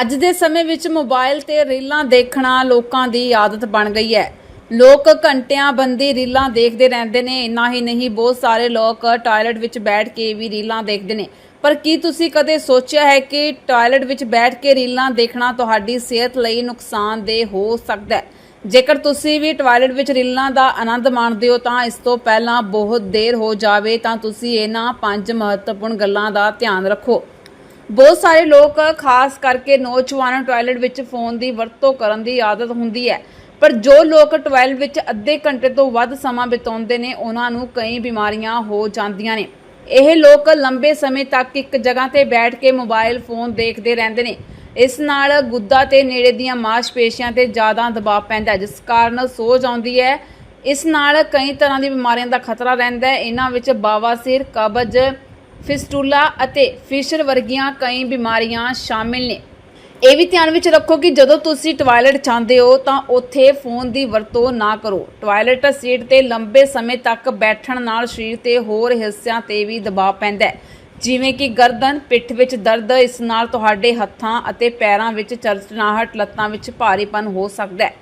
ਅੱਜ ਦੇ ਸਮੇਂ ਵਿੱਚ ਮੋਬਾਈਲ ਤੇ ਰੀਲਾਂ ਦੇਖਣਾ ਲੋਕਾਂ ਦੀ ਆਦਤ ਬਣ ਗਈ ਹੈ। ਲੋਕ ਘੰਟਿਆਂ ਬੰਦੀ ਰੀਲਾਂ ਦੇਖਦੇ ਰਹਿੰਦੇ ਨੇ। ਇੰਨਾ ਹੀ ਨਹੀਂ, ਬਹੁਤ ਸਾਰੇ ਲੋਕ ਟਾਇਲਟ ਵਿੱਚ ਬੈਠ ਕੇ ਵੀ ਰੀਲਾਂ ਦੇਖਦੇ ਨੇ। ਪਰ ਕੀ ਤੁਸੀਂ ਕਦੇ ਸੋਚਿਆ ਹੈ ਕਿ ਟਾਇਲਟ ਵਿੱਚ ਬੈਠ ਕੇ ਰੀਲਾਂ ਦੇਖਣਾ ਤੁਹਾਡੀ ਸਿਹਤ ਲਈ ਨੁਕਸਾਨਦੇਹ ਹੋ ਸਕਦਾ ਹੈ? ਜੇਕਰ ਤੁਸੀਂ ਵੀ ਟਾਇਲਟ ਵਿੱਚ ਰੀਲਾਂ ਦਾ ਆਨੰਦ ਮਾਣਦੇ ਹੋ, ਤਾਂ ਇਸ ਤੋਂ ਪਹਿਲਾਂ ਬਹੁਤ ਦੇਰ ਹੋ ਜਾਵੇ ਤਾਂ ਤੁਸੀਂ ਇਹਨਾਂ ਪੰਜ ਮਹੱਤਵਪੂਰਨ ਗੱਲਾਂ ਦਾ ਧਿਆਨ ਰੱਖੋ। ਬਹੁਤ ਸਾਰੇ ਲੋਕ, ਖਾਸ ਕਰਕੇ ਨੌਜਵਾਨਾਂ ਨੂੰ ਟਾਇਲਟ ਵਿੱਚ ਫੋਨ ਦੀ ਵਰਤੋਂ ਕਰਨ ਦੀ ਆਦਤ ਹੁੰਦੀ ਹੈ। ਪਰ ਜੋ ਲੋਕ ਟਾਇਲਟ ਵਿੱਚ ਅੱਧੇ ਘੰਟੇ ਤੋਂ ਵੱਧ ਸਮਾਂ ਬਿਤਾਉਂਦੇ ਨੇ, ਉਹਨਾਂ ਨੂੰ ਕਈ ਬਿਮਾਰੀਆਂ ਹੋ ਜਾਂਦੀਆਂ ਨੇ। ਇਹ ਲੋਕ ਲੰਬੇ ਸਮੇਂ ਤੱਕ ਇੱਕ ਜਗ੍ਹਾ ਤੇ ਬੈਠ ਕੇ ਮੋਬਾਈਲ ਫੋਨ ਦੇਖਦੇ ਰਹਿੰਦੇ ਨੇ। ਇਸ ਨਾਲ ਗੁੱਦਾ ਤੇ ਨੇੜੇ ਦੀਆਂ ਮਾਸਪੇਸ਼ੀਆਂ ਤੇ ਜ਼ਿਆਦਾ ਦਬਾਅ ਪੈਂਦਾ ਜਿਸ ਕਾਰਨ ਸੋਜ ਆਉਂਦੀ ਹੈ। ਇਸ ਨਾਲ ਕਈ ਤਰ੍ਹਾਂ ਦੀ ਬਿਮਾਰੀਆਂ ਦਾ ਖਤਰਾ ਰਹਿੰਦਾ ਹੈ। ਇਹਨਾਂ ਵਿੱਚ ਬਾਵਾਸੀਰ ਕਬਜ਼ ਫਿਸਟੂਲਾ ਅਤੇ ਫਿਸ਼ਰ ਵਰਗੀਆਂ ਕਈ ਬਿਮਾਰੀਆਂ ਸ਼ਾਮਿਲ ਨੇ। ਇਹ ਵੀ ਧਿਆਨ ਵਿੱਚ ਰੱਖੋ ਕਿ ਜਦੋਂ ਤੁਸੀਂ ਟਾਇਲਟ ਜਾਂਦੇ ਹੋ ਤਾਂ ਉੱਥੇ ਫੋਨ ਦੀ ਵਰਤੋਂ ਨਾ ਕਰੋ। ਟਾਇਲਟ ਸੀਟ ਤੇ ਲੰਬੇ ਸਮੇਂ ਤੱਕ ਬੈਠਣ ਨਾਲ ਸਰੀਰ ਤੇ ਹੋਰ ਹਿੱਸਿਆਂ ਤੇ ਵੀ ਦਬਾਅ ਪੈਂਦਾ ਹੈ। ਜਿਵੇਂ ਕਿ ਗਰਦਨ, ਪਿੱਠ ਵਿੱਚ ਦਰਦ, ਇਸ ਨਾਲ ਤੁਹਾਡੇ ਹੱਥਾਂ ਅਤੇ ਪੈਰਾਂ ਵਿੱਚ ਚਰਚਨਾਹਟ, ਲੱਤਾਂ ਵਿੱਚ ਭਾਰੀਪਨ ਹੋ ਸਕਦਾ ਹੈ।